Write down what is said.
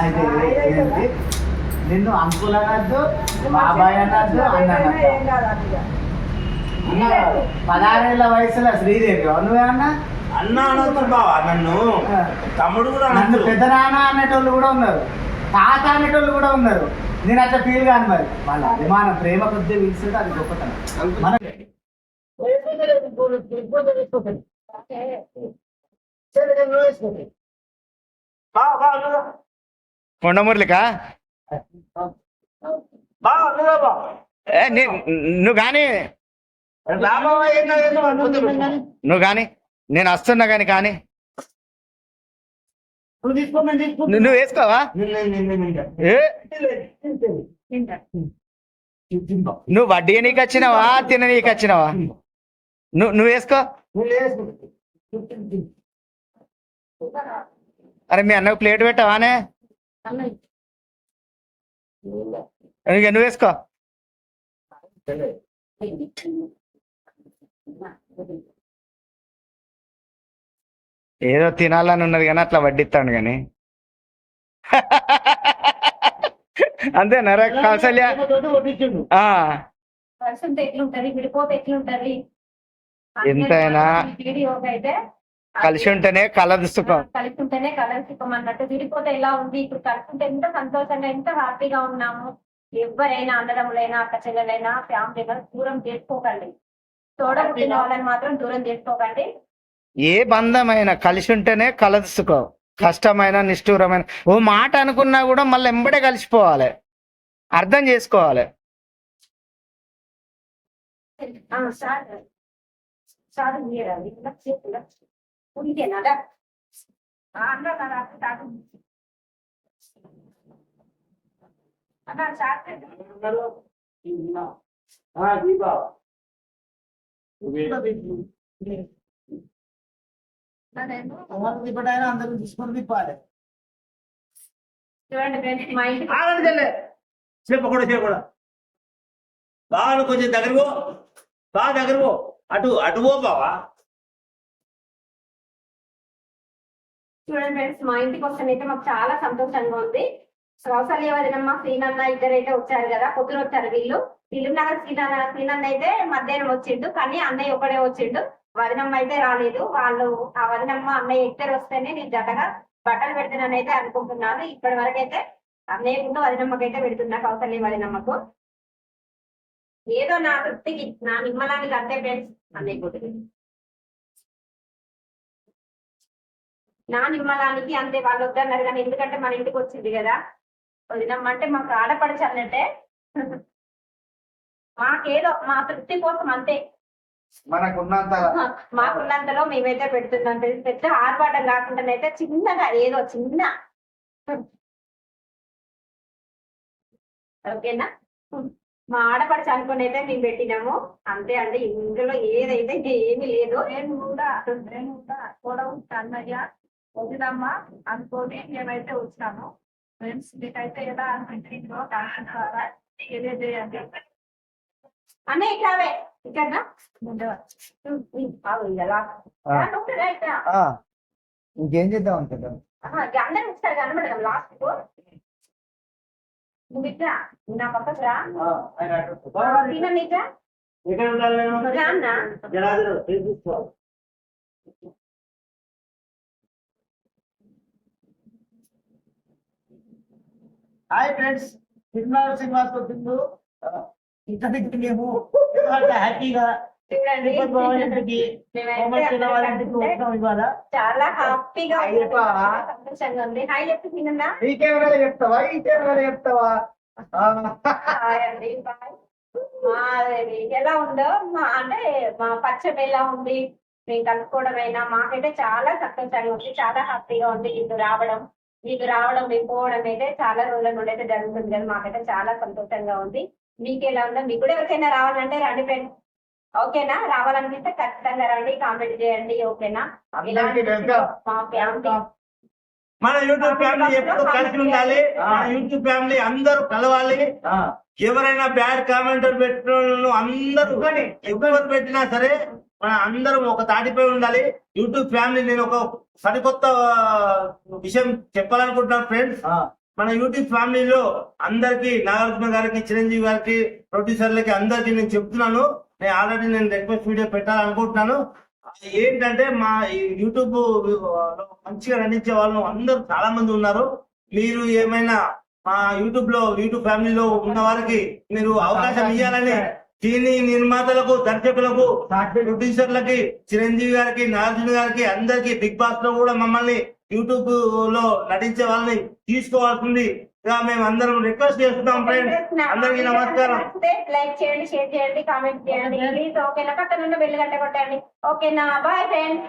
అయితే ఏంటి? నిన్ను అంకుల్ అనద్దు బాబాయ్ అనద్దు అన్న అన్న పదహారేళ్ళ వయసులో శ్రీదేవి నువ్వేమన్నా అన్న? అనొద్దు బావా నన్ను తమ్ముడు కూడా నన్ను పెద్ద నాన్న అనేటోళ్ళు కూడా ఉన్నారు. తాత అనేటోళ్ళు కూడా ఉన్నారు. నేను అట్లా ఫీల్ కాను మరి. వాళ్ళ అభిమానం ప్రేమ కొద్ది పిలిచింది అది గొప్పతనం. మన నువ్వు కొండమురళికా బావ నువ్వు కానీ. నువ్వు కానీ నేను వస్తున్నా కానీ కానీ నువ్వు వేసుకోవా. నువ్వు వడ్డీ నీకు వచ్చినావా తిన నీకు వచ్చినావా నువ్వు నువ్వు వేసుకో. అరే మీ అన్నకు ప్లేట్ పెట్టావానే నువ్వు వేసుకో. ఏదో తినాలని ఉన్నది కానీ అట్లా వడ్డిస్తాడు కానీ. అంతేనా రే కౌసల్య తోటి కొట్టించిండు. ఆ, కలిసి ఎట్లుంటది? విడిపోతే ఎట్లుంటది? ఎంతైనా కలిసి ఉంటేనే కలదు సుఖం. కలిసి ఉంటేనే కలర్ సుఖం అన్నట్టు విడిపోతే ఎలా ఉంది? ఇప్పుడు కలిసి ఉంటే ఎంత సంతోషంగా ఎంత హ్యాపీగా ఉన్నాము? ఎవరైనా అన్నదమ్ములైనా అక్క చెల్లెలైనా ఫ్యామిలీ దూరం చేసుకోకండి. తోడ పుట్టిన వాళ్ళని మాత్రం దూరం చేసుకోకండి. ఏ బంధమైన కలిసి ఉంటేనే కలదు సుఖం. కష్టమైన నిష్ఠూరమైన ఓ మాట అనుకున్నా కూడా మళ్ళీ ఎంబడే కలిసిపోవాలి. అర్థం చేసుకోవాలి. ఆ, సార్ సార్ మీరా ఇలా చేతులా ఉడికేనాడా అన్న తాగు అన్న సార్ ఆ, ఈ బావ. ఎవరు తిప్పటైనా అందరూ తీసుకొని తిప్పాలి చూడండి ఫ్రెండ్స్ మా ఇంటికి ఆగండి చెల్లె. చెప్పకూడదు చెప్పకూడదు బాగా నువ్వు కొంచెం దగ్గర పో బాగా దగ్గర పో అటు అటు పో బావా చూడండి ఫ్రెండ్స్ మా ఇంటికి వస్తానైతే అయితే మాకు చాలా సంతోషంగా ఉంది. కౌసల్య వదినమ్మ శ్రీనన్న ఇద్దరైతే వచ్చారు కదా పొద్దున వచ్చారు వీళ్ళు. వీళ్ళు నగర్ శ్రీనన్న శ్రీనన్న అయితే మధ్యాహ్నం వచ్చిండు కానీ అన్నయ్య ఒకడే వచ్చిండు. వదినమ్మ అయితే రాలేదు. వాళ్ళు ఆ వదినమ్మ అన్నయ్య ఇద్దరు వస్తేనే నేను జతగా బట్టలు పెడుతున్నానైతే అనుకుంటున్నాను. ఇప్పటి వరకు అయితే అన్నయ్య ముందు వదినమ్మకైతే పెడుతున్నా కౌసల్య వదినమ్మకు. ఏదో నా తృప్తికి నా నిమ్మలానికి అంతే ఫ్రెండ్స్ అన్నయ్య కొట్టుకు నా నిమ్మలానికి అంతే వాళ్ళు వద్దన్నారు కానీ ఎందుకంటే మన ఇంటికి వచ్చింది కదా. వదినమ్మంటే మాకు ఆడపడచ్చు అన్నట్టే. మాకేదో మా తృప్తి కోసం అంతే. మనకున్నంత మాకున్నంతలో మేమైతే పెడుతున్నాం. పెద్ద- పెద్ద ఆర్భాటం కాకుండానైతే చిన్నగా ఏదో చిన్న. ఓకేనా? మా ఆడపడిచి అనుకుని అయితే మేము పెట్టినాము. అంతే అండి. ఇందులో ఏదైతే ఏమీ లేదు. నేను కూడా నేను కూడా కూడా అన్నయ్య వదినమ్మ అనుకోని మేమైతే వచ్చినాము. ఫ్రెండ్స్ మీకైతే ఎలా అనిపించిందో కామెంట్ ద్వారా తెలియజేయండి. అన్నయ్య ఇట్లావే ఇక్కడ ఎలా? ఆ. ఉంటుందా ఇక్కడ ఆ, ఇంకేం చేద్దాం అనుకుంటాం అందరం కనబడదాం లాస్ట్కు. నువ్వు ఇట్లా నా పక్కకు రా. తిన నీకా ఎక్కడ ఉండాలి నేను? రా అన్న జనాలు తీసుకో. హాయ్ ఫ్రెండ్స్ సినిమా సినిమాతో తిండు ఇంకా తింటున్నాము హ్యాపీగా చాలా హ్యాపీగా సంతోషంగా ఉంది. హాయ్ ఈ కెమెరాలో చెప్తావా? ఈ కెమెరాలో చెప్తావా? ఎలా ఉందో? మా అంటే మా పచ్చడి ఎలా ఉంది? మేము కలుపుకోవడమైనా మాకైతే చాలా సంతోషంగా ఉంది. చాలా హ్యాపీగా ఉంది నీకు రావడం. నీకు రావడం మీకు పోవడం అయితే చాలా రోజుల నుండి అయితే జరుగుతుంది కదా. మాకైతే చాలా సంతోషంగా ఉంది. మీకు ఎలా ఉందో మీకు కూడా ఎవరికైనా రావాలంటే రండి ఫ్రెండ్స్. ఓకేనా? రావాలనిపిస్తే ఖచ్చితంగా రండి కామెంట్ చేయండి ఓకేనా? వెల్కమ్ మా ఫ్యామిలీ మన యూట్యూబ్ ఫ్యామిలీ ఎప్పుడు కలిసి ఉండాలి. మన యూట్యూబ్ ఫ్యామిలీ అందరూ కలవాలి. ఎవరైనా బ్యాడ్ కామెంట్ పెట్టిన అందరూ ఎవరు పెట్టినా సరే మన అందరం ఒక తాటిపై ఉండాలి. యూట్యూబ్ ఫ్యామిలీ నేను ఒక సరికొత్త విషయం చెప్పాలనుకుంటున్నాను ఫ్రెండ్స్ మన యూట్యూబ్ ఫ్యామిలీలో అందరికి నాగార్జున గారికి చిరంజీవి గారికి ప్రొడ్యూసర్లకి అందరికి నేను చెప్తున్నాను. నేను ఆల్రెడీ నేను రిక్వెస్ట్ వీడియో పెట్టాలనుకుంటున్నాను. ఏంటంటే మా యూట్యూబ్లో మంచిగా నటించే వాళ్ళు అందరూ చాలా మంది ఉన్నారు. మీరు ఏమైనా మా యూట్యూబ్లో యూట్యూబ్ ఫ్యామిలీలో ఉన్న వారికి మీరు అవకాశం ఇవ్వాలని దీని నిర్మాతలకు దర్శకులకు ప్రొడ్యూసర్లకి చిరంజీవి గారికి నాగార్జున గారికి అందరికి బిగ్ బాస్లో కూడా మమ్మల్ని యూట్యూబ్లో నటించే వాళ్ళని తీసుకోవాల్సింది మేము అందరం రిక్వెస్ట్ చేస్తున్నాం ఫ్రెండ్స్ అందరికీ నమస్కారం. లైక్ చేయండి షేర్ చేయండి కామెంట్ చేయండి. ప్లీజ్ ఓకేనా పక్కన బెల్ గంట కొట్టండి. ఓకేనా బాయ్ ఫ్రెండ్స్